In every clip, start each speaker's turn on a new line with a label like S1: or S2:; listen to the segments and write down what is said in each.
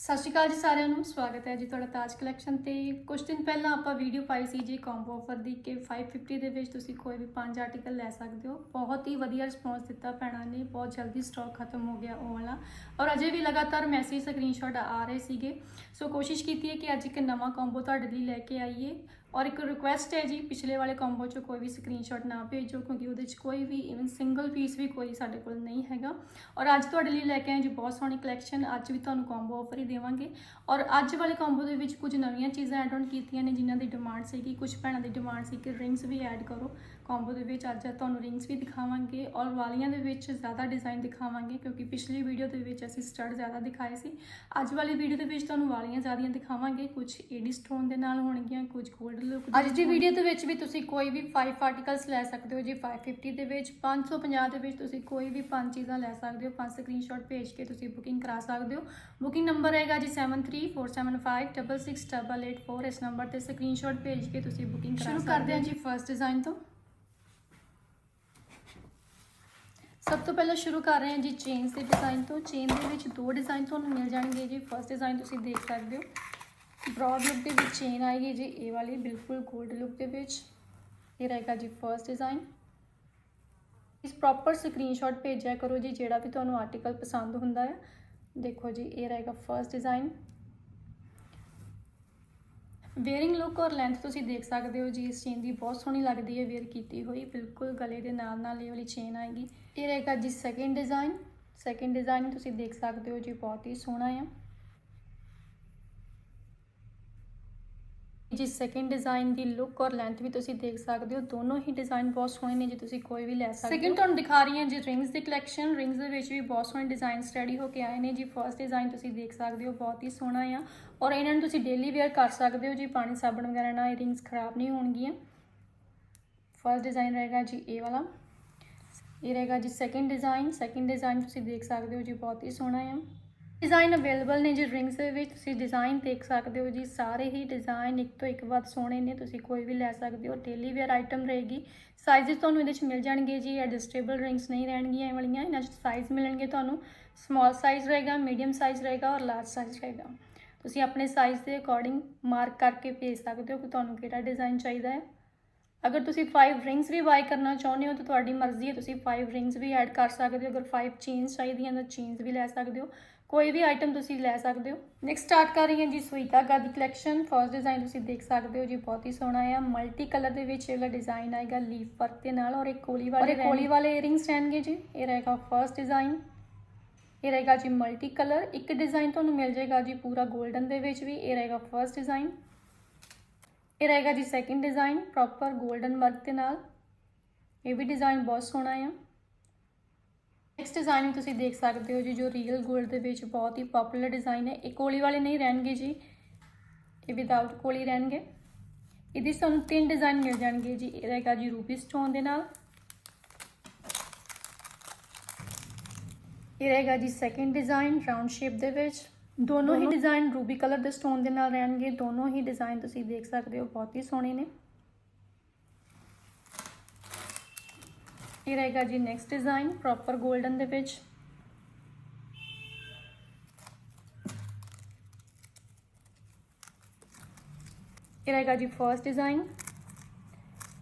S1: ਸਤਿ ਸ਼੍ਰੀ ਅਕਾਲ ਜੀ ਸਾਰਿਆਂ ਨੂੰ, ਸਵਾਗਤ ਹੈ ਜੀ ਤੁਹਾਡਾ ਤਾਜ ਕਲੈਕਸ਼ਨ ਤੇ। ਕੁਝ ਦਿਨ ਪਹਿਲਾਂ ਆਪਾਂ ਵੀਡੀਓ ਪਾਈ ਸੀ ਜੀ ਕੰਬੋ ਆਫਰ ਦੀ ਕਿ 550 ਦੇ ਵਿੱਚ ਤੁਸੀਂ ਕੋਈ ਵੀ ਪੰਜ ਆਰਟੀਕਲ ਲੈ ਸਕਦੇ ਹੋ। ਬਹੁਤ ਹੀ ਵਧੀਆ ਰਿਸਪੌਂਸ ਦਿੱਤਾ ਭੈਣਾਂ ਨੇ, ਬਹੁਤ ਜਲਦੀ ਸਟਾਕ ਖਤਮ ਹੋ ਗਿਆ ਉਹ ਵਾਲਾ। ਔਰ ਅਜੇ ਵੀ ਲਗਾਤਾਰ ਮੈਸੇਜ ਸਕਰੀਨਸ਼ਾਟ ਆ ਰਹੇ ਸੀਗੇ। ਸੋ ਕੋਸ਼ਿਸ਼ ਕੀਤੀ ਹੈ ਕਿ ਅੱਜ ਇੱਕ ਨਵਾਂ ਕੰਬੋ ਤੁਹਾਡੇ ਲਈ ਲੈ ਕੇ ਆਈਏ। ਔਰ ਇੱਕ ਰਿਕੁਐਸਟ ਹੈ ਜੀ, ਪਿਛਲੇ ਵਾਲੇ ਕੰਬੋ 'ਚ ਕੋਈ ਵੀ ਸਕਰੀਨਸ਼ਾਟ ਨਾ ਭੇਜੋ, ਕਿਉਂਕਿ ਉਹਦੇ 'ਚ ਕੋਈ ਵੀ ਇਵਨ ਸਿੰਗਲ ਪੀਸ ਵੀ ਕੋਈ ਸਾਡੇ ਕੋਲ ਨਹੀਂ ਹੈਗਾ। ਔਰ ਅੱਜ ਤੁਹਾਡੇ ਲਈ ਲੈ ਕੇ ਆਏ ਜੀ, ਬਹੁਤ ਸੋਹਣੀ ਕਲੈਕਸ਼ਨ ਅੱਜ ਵੀ ਤੁਹਾਨੂੰ ਕੰਬੋ ਆਫਰ ਹੀ ਦੇਵਾਂਗੇ। ਔਰ ਅੱਜ ਵਾਲੇ ਕੰਬੋ ਦੇ ਵਿੱਚ ਕੁਝ ਨਵੀਆਂ ਚੀਜ਼ਾਂ ਐਡ ਆਨ ਕੀਤੀਆਂ ਨੇ, ਜਿਨ੍ਹਾਂ ਦੀ ਡਿਮਾਂਡ ਸੀਗੀ, ਕੁਝ ਭੈਣਾਂ ਦੀ ਡਿਮਾਂਡ ਸੀ ਕਿ ਰਿੰਗਸ ਵੀ ਐਡ ਕਰੋ। ਕੰਬੋ ਦੇ ਵਿੱਚ ਅੱਜ ਤੁਹਾਨੂੰ ਰਿੰਗਸ ਵੀ ਦਿਖਾਵਾਂਗੇ ਔਰ ਵਾਲੀਆਂ ਦੇ ਵਿੱਚ ਜ਼ਿਆਦਾ ਡਿਜ਼ਾਈਨ ਦਿਖਾਵਾਂਗੇ ਕਿਉਂਕਿ ਪਿਛਲੀ ਵੀਡੀਓ ਦੇ ਵਿੱਚ ਅਸੀਂ ਸਟੱਡ ਜ਼ਿਆਦਾ ਦਿਖਾਏ ਸੀ। ਅੱਜ ਵਾਲੀ ਵੀਡੀਓ ਦੇ ਵਿੱਚ ਤੁਹਾਨੂੰ ਵਾਲੀਆਂ ਜ਼ਿਆਦੀਆਂ ਦਿਖਾਵਾਂਗੇ। ਕੁਝ ਏਡੀ ਸਟੋਨ ਦੇ ਨਾਲ ਹੋਣਗੀਆਂ ਕੁਝ 골ਡ ਲੁੱਕ ਅੱਜ ਦੀ ਵੀਡੀਓ ਦੇ ਵਿੱਚ ਵੀ ਤੁਸੀਂ ਕੋਈ ਵੀ 5 ਆਰਟੀਕਲਸ ਲੈ ਸਕਦੇ ਹੋ ਜੀ 550 ਦੇ ਵਿੱਚ 550 ਦੇ ਵਿੱਚ ਤੁਸੀਂ ਕੋਈ ਵੀ ਪੰਜ ਚੀਜ਼ਾਂ ਲੈ ਸਕਦੇ ਹੋ ਪੰਜ ਸਕਰੀਨਸ਼ਾਟ ਭੇਜ ਕੇ ਤੁਸੀਂ ਬੁਕਿੰਗ ਕਰਾ ਸਕਦੇ ਹੋ। ਬੁਕਿੰਗ ਨੰਬਰ ਹੈਗਾ ਜੀ 7347566884 ਇਸ ਨੰਬਰ ਤੇ ਸਕਰੀਨਸ਼ਾਟ ਭੇਜ ਕੇ ਤੁਸੀਂ ਬੁਕਿੰਗ ਕਰਾ ਸਕਦੇ ਹੋ ਸ਼ੁਰੂ ਕਰਦੇ ਹਾਂ ਜੀ ਫਰਸਟ ਡਿਜ਼ਾਈਨ ਤੋਂ। ਸਭ ਤੋਂ ਪਹਿਲਾਂ ਸ਼ੁਰੂ ਕਰ ਰਹੇ ਹਾਂ ਜੀ ਚੇਨਸ ਦੇ ਡਿਜ਼ਾਈਨ ਤੋਂ। ਚੇਨ ਦੇ ਵਿੱਚ ਦੋ ਡਿਜ਼ਾਈਨ ਤੁਹਾਨੂੰ ਮਿਲ ਜਾਣਗੇ ਜੀ। ਫਰਸਟ ਡਿਜ਼ਾਈਨ ਤੁਸੀਂ ਦੇਖ ਸਕਦੇ ਹੋ। ਬ੍ਰੌਡ ਲੁੱਕ ਦੇ ਵਿੱਚ ਚੇਨ ਆਏਗੀ ਜੀ, ਇਹ ਵਾਲੀ ਬਿਲਕੁਲ 골ਡ ਲੁੱਕ ਦੇ ਵਿੱਚ। ਇਹ ਰਹੇਗਾ ਜੀ ਫਰਸਟ ਡਿਜ਼ਾਈਨ ਇਸ ਪ੍ਰੋਪਰ ਸਕਰੀਨਸ਼ਾਟ ਭੇਜਿਆ ਕਰੋ ਜੀ, ਜਿਹੜਾ ਵੀ ਤੁਹਾਨੂੰ ਆਰਟੀਕਲ ਪਸੰਦ ਹੁੰਦਾ ਹੈ। ਦੇਖੋ ਜੀ, ਇਹ ਰਹੇਗਾ ਫਰਸਟ ਡਿਜ਼ਾਈਨ ਵੇਅਰਿੰਗ ਲੁੱਕ ਔਰ ਲੈਂਥ ਤੁਸੀਂ ਦੇਖ ਸਕਦੇ ਹੋ ਜੀ, ਇਸ ਚੇਨ ਦੀ ਬਹੁਤ ਸੋਹਣੀ ਲੱਗਦੀ ਹੈ ਵੇਅਰ ਕੀਤੀ ਹੋਈ, ਬਿਲਕੁਲ ਗਲੇ ਦੇ ਨਾਲ ਨਾਲ ਇਹ ਵਾਲੀ ਚੇਨ ਆਏਗੀ। ਇਹ ਰਹੇਗਾ ਜੀ ਸੈਕਿੰਡ ਡਿਜ਼ਾਈਨ ਸੈਕਿੰਡ ਡਿਜ਼ਾਈਨ ਤੁਸੀਂ ਦੇਖ ਸਕਦੇ ਹੋ ਜੀ, ਬਹੁਤ ਹੀ ਸੋਹਣਾ ਹੈ ਜੀ ਸੈਕਿੰਡ ਡਿਜ਼ਾਈਨ ਦੀ ਲੁੱਕ ਔਰ ਲੈਂਥ ਵੀ ਤੁਸੀਂ ਦੇਖ ਸਕਦੇ ਹੋ। ਦੋਨੋਂ ਹੀ ਡਿਜ਼ਾਈਨ ਬਹੁਤ ਸੋਹਣੇ ਨੇ ਜੀ ਤੁਸੀਂ ਕੋਈ ਵੀ ਲੈ ਸਕਦੇ ਹੋ। ਸੈਕਿੰਡ ਤੁਹਾਨੂੰ ਦਿਖਾ ਰਹੀ ਹਾਂ ਜੀ ਰਿੰਗਸ ਦੀ ਕਲੈਕਸ਼ਨ ਰਿੰਗਸ ਦੇ ਵਿੱਚ ਵੀ ਬਹੁਤ ਸੋਹਣੇ ਡਿਜ਼ਾਈਨਸ ਸਟੱਡੀ ਹੋ ਕੇ ਆਏ ਨੇ ਜੀ। ਫਰਸਟ ਡਿਜ਼ਾਈਨ ਤੁਸੀਂ ਦੇਖ ਸਕਦੇ ਹੋ, ਬਹੁਤ ਹੀ ਸੋਹਣਾ ਆ। ਔਰ ਇਹਨਾਂ ਨੂੰ ਤੁਸੀਂ ਡੇਲੀ ਵੇਅਰ ਕਰ ਸਕਦੇ ਹੋ ਜੀ। ਪਾਣੀ, ਸਾਬਣ ਵਗੈਰਾ ਨਾਲ ਰਿੰਗਸ ਖਰਾਬ ਨਹੀਂ ਹੋਣਗੀਆਂ। ਫਰਸਟ ਡਿਜ਼ਾਈਨ ਰਹੇਗਾ ਜੀ ਇਹ ਵਾਲਾ। ਇਹ ਰਹੇਗਾ ਜੀ ਸੈਕਿੰਡ ਡਿਜ਼ਾਈਨ ਸੈਕਿੰਡ ਡਿਜ਼ਾਈਨ ਤੁਸੀਂ ਦੇਖ ਸਕਦੇ ਹੋ ਜੀ, ਬਹੁਤ ਹੀ ਸੋਹਣਾ ਆ। ਡਿਜ਼ਾਈਨ ਅਵੇਲੇਬਲ ਨੇ ਜੀ ਰਿੰਗਸ ਦੇ ਵਿੱਚ, ਤੁਸੀਂ ਡਿਜ਼ਾਈਨ ਦੇਖ ਸਕਦੇ ਹੋ ਜੀ, ਸਾਰੇ ਹੀ ਡਿਜ਼ਾਈਨ ਇੱਕ ਤੋਂ ਇੱਕ ਵੱਧ ਸੋਹਣੇ ਨੇ, ਤੁਸੀਂ ਕੋਈ ਵੀ ਲੈ ਸਕਦੇ ਹੋ, ਡੇਲੀ ਵੇਅਰ ਆਈਟਮ ਰਹੇਗੀ। ਸਾਈਜ਼ਸ ਤੁਹਾਨੂੰ ਇਹਦੇ ਵਿੱਚ ਮਿਲ ਜਾਣਗੇ ਜੀ ਐਡਜਸਟੇਬਲ ਰਿੰਗਸ ਨਹੀਂ ਰਹਿਣਗੀਆਂ ਇਹ ਵਾਲੀਆਂ, ਇਹਨਾਂ 'ਚ ਸਾਈਜ਼ ਮਿਲਣਗੇ ਤੁਹਾਨੂੰ ਸਮਾਲ ਸਾਈਜ਼ ਰਹੇਗਾ ਮੀਡੀਅਮ ਸਾਈਜ਼ ਰਹੇਗਾ ਔਰ ਲਾਰਜ ਸਾਈਜ਼ ਰਹੇਗਾ। ਤੁਸੀਂ ਆਪਣੇ ਸਾਈਜ਼ ਦੇ ਅਕੋਰਡਿੰਗ ਮਾਰਕ ਕਰਕੇ ਭੇਜ ਸਕਦੇ ਹੋ ਕਿ ਤੁਹਾਨੂੰ ਕਿਹੜਾ ਡਿਜ਼ਾਈਨ ਚਾਹੀਦਾ ਹੈ। ਅਗਰ ਤੁਸੀਂ 5 ਰਿੰਗਸ ਵੀ ਬਾਈ ਕਰਨਾ ਚਾਹੁੰਦੇ ਹੋ ਤਾਂ ਤੁਹਾਡੀ ਮਰਜ਼ੀ ਹੈ ਤੁਸੀਂ 5 ਰਿੰਗਸ ਵੀ ਐਡ ਕਰ ਸਕਦੇ ਹੋ ਅਗਰ 5 ਚੇਨਸ ਚਾਹੀਦੀਆਂ ਤਾਂ ਚੇਨਸ ਵੀ ਲੈ ਸਕਦੇ ਹੋ ਕੋਈ ਵੀ ਆਈਟਮ ਤੁਸੀਂ ਲੈ ਸਕਦੇ ਹੋ। ਨੈਕਸਟ ਸਟਾਰਟ ਕਰ ਰਹੀ ਹਾਂ ਜੀ ਸਵੀਤਾ ਗਾ ਦੀ ਕਲੈਕਸ਼ਨ ਫਰਸਟ ਡਿਜ਼ਾਈਨ ਤੁਸੀਂ ਦੇਖ ਸਕਦੇ ਹੋ ਜੀ ਬਹੁਤ ਹੀ ਸੋਹਣਾ ਹੈ ਮਲਟੀ ਕਲਰ ਦੇ ਵਿੱਚ ਇਹ ਵਾਲਾ ਡਿਜ਼ਾਈਨ ਆਏਗਾ ਲੀਫ ਵਰਕ ਦੇ ਨਾਲ ਔਰ ਇੱਕ ਕੋਲੀ ਵਾਲੇ ਕੋਲੀ ਵਾਲੇ ਇਅਰਿੰਗਸ ਰਹਿਣਗੇ ਜੀ। ਇਹ ਰਹੇਗਾ ਫਰਸਟ ਡਿਜ਼ਾਈਨ ਇਹ ਰਹੇਗਾ ਜੀ ਮਲਟੀ ਕਲਰ ਇੱਕ ਡਿਜ਼ਾਈਨ ਤੁਹਾਨੂੰ ਮਿਲ ਜਾਏਗਾ ਜੀ ਪੂਰਾ 골ਡਨ ਦੇ ਵਿੱਚ ਵੀ ਇਹ ਰਹੇਗਾ ਫਰਸਟ ਡਿਜ਼ਾਈਨ ਇਹ ਰਹੇਗਾ ਜੀ second design proper golden work ਦੇ ਨਾਲ। ਇਹ ਵੀ ਡਿਜ਼ਾਈਨ ਬਹੁਤ ਸੋਹਣਾ ਆ। ਨੈਕਸਟ ਡਿਜ਼ਾਈਨ ਵੀ ਤੁਸੀਂ ਦੇਖ ਸਕਦੇ ਹੋ ਜੀ, ਜੋ ਰੀਅਲ 골ਡ ਦੇ ਵਿੱਚ ਬਹੁਤ ਹੀ ਪਪੂਲਰ ਡਿਜ਼ਾਈਨ ਹੈ। ਇਹ ਕੋਲੀ ਵਾਲੇ ਨਹੀਂ ਰਹਿਣਗੇ ਜੀ। ਇਹ ਵਿਦਆਊਟ ਕੋਲੀ ਰਹਿਣਗੇ। ਇਹਦੇ ਸਾਨੂੰ ਤਿੰਨ ਡਿਜ਼ਾਈਨ ਮਿਲ ਜਾਣਗੇ ਜੀ। ਇਹ ਰਹੇਗਾ ਜੀ ਰੂਬੀ ਸਟੋਨ ਦੇ ਨਾਲ। ਇਹ ਰਹੇਗਾ ਜੀ ਸੈਕਿੰਡ ਡਿਜ਼ਾਈਨ ਰਾਉਂਡ ਸ਼ੇਪ ਦੇ ਵਿੱਚ। ਦੋਨੋਂ ਹੀ ਡਿਜ਼ਾਈਨ ਰੂਬੀ ਕਲਰ ਦੇ ਸਟੋਨ ਦੇ ਨਾਲ ਰਹਿਣਗੇ। ਦੋਨੋਂ ਹੀ ਡਿਜ਼ਾਈਨ ਤੁਸੀਂ ਦੇਖ ਸਕਦੇ ਹੋ ਬਹੁਤ ਹੀ ਸੋਹਣੇ ਨੇ। ਇਹ ਰਹੇਗਾ ਜੀ ਨੈਕਸਟ ਡਿਜ਼ਾਈਨ ਪ੍ਰੋਪਰ 골ਡਨ ਦੇ ਵਿੱਚ। ਇਹ ਰਹੇਗਾ ਜੀ ਫਰਸਟ ਡਿਜ਼ਾਈਨ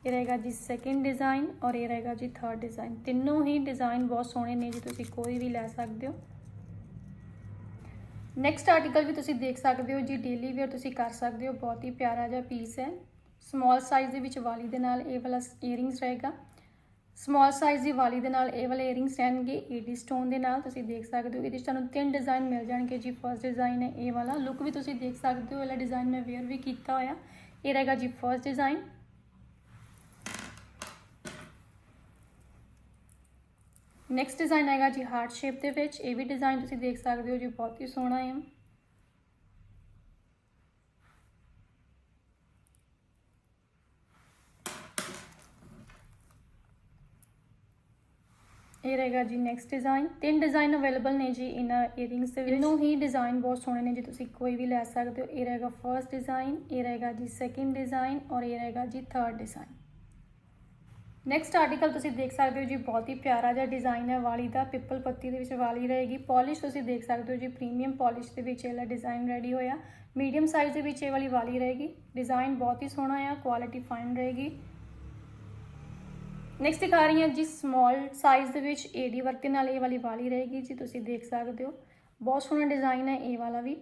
S1: ਇਹ ਰਹੇਗਾ ਜੀ ਸੈਕਿੰਡ ਡਿਜ਼ਾਈਨ ਔਰ ਇਹ ਰਹੇਗਾ ਜੀ ਥਰਡ ਡਿਜ਼ਾਈਨ ਤਿੰਨੋਂ ਹੀ ਡਿਜ਼ਾਈਨ ਬਹੁਤ ਸੋਹਣੇ ਨੇ ਜੀ ਤੁਸੀਂ ਕੋਈ ਵੀ ਲੈ ਸਕਦੇ ਹੋ। ਨੈਕਸਟ ਆਰਟੀਕਲ ਵੀ ਤੁਸੀਂ ਦੇਖ ਸਕਦੇ ਹੋ ਜੀ ਡੇਲੀ ਵੇਅਰ ਤੁਸੀਂ ਕਰ ਸਕਦੇ ਹੋ, ਬਹੁਤ ਹੀ ਪਿਆਰਾ ਜਿਹਾ ਪੀਸ ਹੈ। ਸਮਾਲ ਸਾਈਜ਼ ਦੇ ਵਿੱਚ ਵਾਲੀ ਦੇ ਨਾਲ ਇਹ ਵਾਲਾ ਇਅਰਿੰਗਸ ਰਹੇਗਾ। ਸਮਾਲ ਸਾਈਜ਼ ਦੀ ਵਾਲੀ ਦੇ ਨਾਲ ਇਹ ਵਾਲੇ ਇਅਰਿੰਗਸ ਰਹਿਣਗੇ ਏਡੀ ਸਟੋਨ ਦੇ ਨਾਲ ਤੁਸੀਂ ਦੇਖ ਸਕਦੇ ਹੋ ਇਹਦੇ 'ਚ ਤੁਹਾਨੂੰ ਤਿੰਨ ਡਿਜ਼ਾਈਨ ਮਿਲ ਜਾਣਗੇ ਜੀ। ਫਰਸਟ ਡਿਜ਼ਾਈਨ ਹੈ ਇਹ ਵਾਲਾ ਲੁੱਕ ਵੀ ਤੁਸੀਂ ਦੇਖ ਸਕਦੇ ਹੋ, ਇਹ ਵਾਲਾ ਡਿਜ਼ਾਈਨ ਮੈਂ ਵੇਅਰ ਵੀ ਕੀਤਾ ਹੋਇਆ। ਇਹ ਰਹੇਗਾ ਜੀ ਫਰਸਟ ਡਿਜ਼ਾਈਨ ਨੈਕਸਟ ਡਿਜ਼ਾਈਨ ਆਏਗਾ ਜੀ ਹਾਰਟ ਸ਼ੇਪ ਦੇ ਵਿੱਚ। ਇਹ ਵੀ ਡਿਜ਼ਾਈਨ ਤੁਸੀਂ ਦੇਖ ਸਕਦੇ ਹੋ ਜੀ ਬਹੁਤ ਹੀ ਸੋਹਣਾ ਹੈ। ਇਹ ਰਹੇਗਾ ਜੀ ਨੈਕਸਟ ਡਿਜ਼ਾਈਨ ਤਿੰਨ ਡਿਜ਼ਾਈਨ ਅਵੇਲੇਬਲ ਨੇ ਜੀ ਇਹਨਾਂ ਇਅਰਿੰਗਸ ਦੇ ਵਿੱਚ। ਇਹਨੂੰ ਹੀ ਡਿਜ਼ਾਈਨ ਬਹੁਤ ਸੋਹਣੇ ਨੇ ਜੀ ਤੁਸੀਂ ਕੋਈ ਵੀ ਲੈ ਸਕਦੇ ਹੋ। ਇਹ ਰਹੇਗਾ ਫਰਸਟ ਡਿਜ਼ਾਈਨ ਇਹ ਰਹੇਗਾ ਜੀ ਸੈਕਿੰਡ ਡਿਜ਼ਾਈਨ ਔਰ ਇਹ ਰਹੇਗਾ ਜੀ ਥਰਡ ਡਿਜ਼ਾਈਨ ਨੈਕਸਟ ਆਰਟੀਕਲ ਤੁਸੀਂ ਦੇਖ ਸਕਦੇ ਹੋ ਜੀ, ਬਹੁਤ ਹੀ ਪਿਆਰਾ ਜਿਹਾ ਡਿਜ਼ਾਈਨ ਹੈ ਵਾਲੀ ਦਾ, ਪਿੱਪਲ ਪੱਤੀ ਦੇ ਵਿੱਚ ਵਾਲੀ ਰਹੇਗੀ। ਪਾਲਿਸ਼ ਤੁਸੀਂ ਦੇਖ ਸਕਦੇ ਹੋ ਜੀ ਪ੍ਰੀਮੀਅਮ ਪਾਲਿਸ਼ ਦੇ ਵਿੱਚ ਇਹ ਵਾਲਾ ਡਿਜ਼ਾਈਨ ਰੈਡੀ ਹੋਇਆ। ਮੀਡੀਅਮ ਸਾਈਜ਼ ਦੇ ਵਿੱਚ ਇਹ ਵਾਲੀ ਵਾਲੀ ਰਹੇਗੀ। ਡਿਜ਼ਾਈਨ ਬਹੁਤ ਹੀ ਸੋਹਣਾ ਆ ਕੁਆਲਿਟੀ ਫਾਈਨ ਰਹੇਗੀ। ਨੈਕਸਟ ਦਿਖਾ ਰਹੀ ਹਾਂ ਜੀ ਸਮਾਲ ਸਾਈਜ਼ ਦੇ ਵਿੱਚ ਏਡੀ ਵਰਕ ਦੇ ਨਾਲ ਇਹ ਵਾਲੀ ਵਾਲੀ ਰਹੇਗੀ ਜੀ, ਤੁਸੀਂ ਦੇਖ ਸਕਦੇ ਹੋ। ਬਹੁਤ ਸੋਹਣਾ ਡਿਜ਼ਾਈਨ ਹੈ ਇਹ ਵਾਲਾ ਵੀ।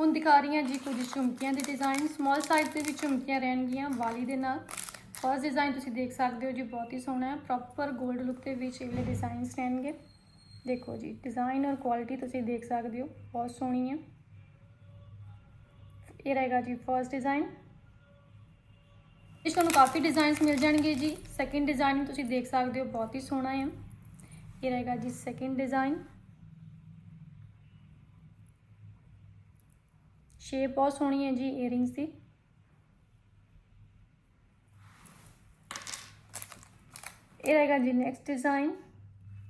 S1: ਹੁਣ ਦਿਖਾ ਰਹੀ ਹਾਂ ਜੀ ਕੁਝ ਝੁਮਕੀਆਂ ਦੇ ਡਿਜ਼ਾਈਨ ਸਮਾਲ ਸਾਈਜ਼ ਦੇ ਵੀ ਝੁਮਕੀਆਂ ਰਹਿਣਗੀਆਂ ਵਾਲੀ ਦੇ ਨਾਲ। ਫਰਸਟ ਡਿਜ਼ਾਈਨ ਤੁਸੀਂ ਦੇਖ ਸਕਦੇ ਹੋ ਜੀ, ਬਹੁਤ ਹੀ ਸੋਹਣਾ ਹੈ। ਪ੍ਰੋਪਰ 골ਡ ਲੁੱਕ ਦੇ ਵਿੱਚ ਇਹ ਵਾਲੇ ਡਿਜ਼ਾਈਨਸ ਰਹਿਣਗੇ। ਦੇਖੋ ਜੀ ਡਿਜ਼ਾਈਨ ਔਰ ਕੁਆਲਿਟੀ ਤੁਸੀਂ ਦੇਖ ਸਕਦੇ ਹੋ, ਬਹੁਤ ਸੋਹਣੀ ਹੈ। ਇਹ ਰਹੇਗਾ ਜੀ ਫਰਸਟ ਡਿਜ਼ਾਈਨ ਇਸ ਤੁਹਾਨੂੰ ਕਾਫੀ ਡਿਜ਼ਾਈਨਸ ਮਿਲ ਜਾਣਗੇ ਜੀ। ਸੈਕਿੰਡ ਡਿਜ਼ਾਈਨ ਤੁਸੀਂ ਦੇਖ ਸਕਦੇ ਹੋ, ਬਹੁਤ ਹੀ ਸੋਹਣਾ ਹੈ। ਇਹ ਰਹੇਗਾ ਜੀ ਸੈਕਿੰਡ ਡਿਜ਼ਾਈਨ ਸ਼ੇਪ ਬਹੁਤ ਸੋਹਣੀ ਹੈ ਜੀ 이어ਰਿੰਗਸ ਦੀ। ਇਹ ਰਹੇਗਾ ਜੀ ਨੈਕਸਟ ਡਿਜ਼ਾਈਨ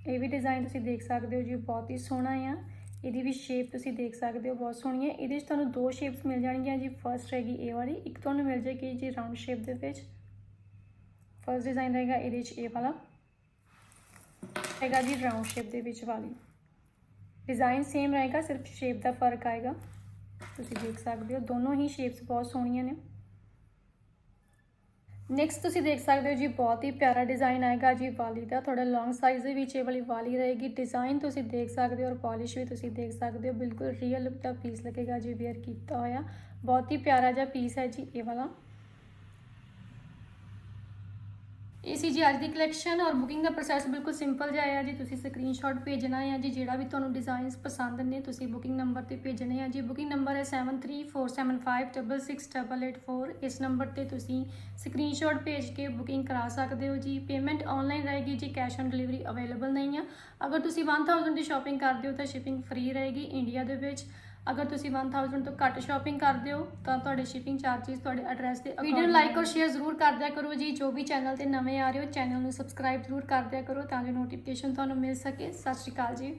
S1: ਇਹ ਵੀ ਡਿਜ਼ਾਈਨ ਤੁਸੀਂ ਦੇਖ ਸਕਦੇ ਹੋ ਜੀ ਬਹੁਤ ਹੀ ਸੋਹਣਾ ਆ। ਇਹਦੀ ਵੀ ਸ਼ੇਪ ਤੁਸੀਂ ਦੇਖ ਸਕਦੇ ਹੋ, ਬਹੁਤ ਸੋਹਣੀ ਹੈ। ਇਹਦੇ ਵਿੱਚ ਤੁਹਾਨੂੰ ਦੋ ਸ਼ੇਪਸ ਮਿਲ ਜਾਣਗੀਆਂ ਜੀ ਫਰਸਟ ਰਹੇਗੀ ਇਹ ਵਾਲੀ, ਇੱਕ ਤੁਹਾਨੂੰ ਮਿਲ ਜਾਏਗੀ ਜੀ ਰਾਉਂਡ ਸ਼ੇਪ ਦੇ ਵਿੱਚ। ਫਰਸਟ ਡਿਜ਼ਾਈਨ ਰਹੇਗਾ ਇਹਦੇ ਵਿੱਚ ਇਹ ਵਾਲਾ। ਹੈਗਾ ਜੀ ਰਾਉਂਡ ਸ਼ੇਪ ਦੇ ਵਿੱਚ ਵਾਲੀ। ਡਿਜ਼ਾਈਨ ਸੇਮ ਰਹੇਗਾ, ਸਿਰਫ ਸ਼ੇਪ ਦਾ ਫ਼ਰਕ ਆਏਗਾ। ਤੁਸੀਂ ਦੇਖ ਸਕਦੇ ਹੋ, ਦੋਨੋਂ ਹੀ ਸ਼ੇਪਸ ਬਹੁਤ ਸੋਹਣੀਆਂ ਨੇ। ਨੈਕਸਟ ਤੁਸੀਂ ਦੇਖ ਸਕਦੇ ਹੋ ਜੀ, ਬਹੁਤ ਹੀ ਪਿਆਰਾ ਡਿਜ਼ਾਈਨ ਆਏਗਾ ਜੀ ਵਾਲੀ ਦਾ। ਥੋੜਾ ਲੌਂਗ ਸਾਈਜ਼ ਦੇ ਵਿੱਚ ਇਹ ਵਾਲੀ ਵਾਲੀ ਰਹੇਗੀ। ਡਿਜ਼ਾਈਨ ਤੁਸੀਂ ਦੇਖ ਸਕਦੇ ਹੋ ਔਰ ਪਾਲਿਸ਼ ਵੀ ਤੁਸੀਂ ਦੇਖ ਸਕਦੇ ਹੋ। ਬਿਲਕੁਲ ਰੀਅਲ ਲੁੱਕ ਦਾ ਪੀਸ ਲੱਗੇਗਾ ਜੀ ਵੇਅਰ ਕੀਤਾ ਹੋਇਆ। ਬਹੁਤ ਹੀ ਪਿਆਰਾ ਜਿਹਾ ਪੀਸ ਹੈ ਜੀ ਇਹ ਵਾਲਾ। ਇਹ ਸੀ ਜੀ ਅੱਜ ਦੀ ਕਲੈਕਸ਼ਨ ਔਰ ਬੁਕਿੰਗ ਦਾ ਪ੍ਰੋਸੈਸ ਬਿਲਕੁਲ ਸਿੰਪਲ ਜਿਹਾ ਹੈ ਜੀ, ਤੁਸੀਂ ਸਕਰੀਨਸ਼ਾਟ ਭੇਜਣਾ ਹੈ ਜੀ, ਜਿਹੜਾ ਵੀ ਤੁਹਾਨੂੰ ਡਿਜ਼ਾਈਨਸ ਪਸੰਦ ਨੇ, ਤੁਸੀਂ ਬੁਕਿੰਗ ਨੰਬਰ ਤੇ ਭੇਜਣੇ ਆ ਜੀ। ਬੁਕਿੰਗ ਨੰਬਰ ਹੈ 7347566884 ਇਸ ਨੰਬਰ ਤੇ ਤੁਸੀਂ ਸਕਰੀਨਸ਼ਾਟ ਭੇਜ ਕੇ ਬੁਕਿੰਗ ਕਰਾ ਸਕਦੇ ਹੋ ਜੀ। ਪੇਮੈਂਟ ਆਨਲਾਈਨ ਰਹੇਗੀ ਜੀ ਕੈਸ਼ ਔਨ ਡਿਲੀਵਰੀ ਅਵੇਲੇਬਲ ਨਹੀਂ ਆ। ਅਗਰ ਤੁਸੀਂ 1000 ਦੀ ਸ਼ਾਪਿੰਗ ਕਰਦੇ ਹੋ ਤਾਂ ਸ਼ਿਪਿੰਗ ਫ੍ਰੀ ਰਹੇਗੀ ਇੰਡੀਆ ਦੇ ਵਿੱਚ। ਅਗਰ ਤੁਸੀਂ 1000 ਤੋਂ ਘੱਟ ਸ਼ਾਪਿੰਗ ਕਰਦੇ ਹੋ ਤਾਂ ਤੁਹਾਡੇ ਸ਼ਿਪਿੰਗ ਚਾਰजेस ਤੁਹਾਡੇ ਐਡਰੈਸ ਤੇ ਵੀਡੀਓ ਨੂੰ ਲਾਈਕ ਔਰ ਸ਼ੇਅਰ ਜ਼ਰੂਰ ਕਰ ਦਿਆ ਕਰੋ ਜੀ। ਜੋ ਵੀ ਚੈਨਲ ਤੇ ਨਵੇਂ ਆ ਰਹੇ ਹੋ ਚੈਨਲ ਨੂੰ ਸਬਸਕ੍ਰਾਈਬ ਜ਼ਰੂਰ ਕਰ ਦਿਆ ਕਰੋ ਤਾਂ ਜੋ ਨੋਟੀਫਿਕੇਸ਼ਨ ਤੁਹਾਨੂੰ ਮਿਲ ਸਕੇ। ਸਤਿ ਸ਼੍ਰੀ ਅਕਾਲ ਜੀ।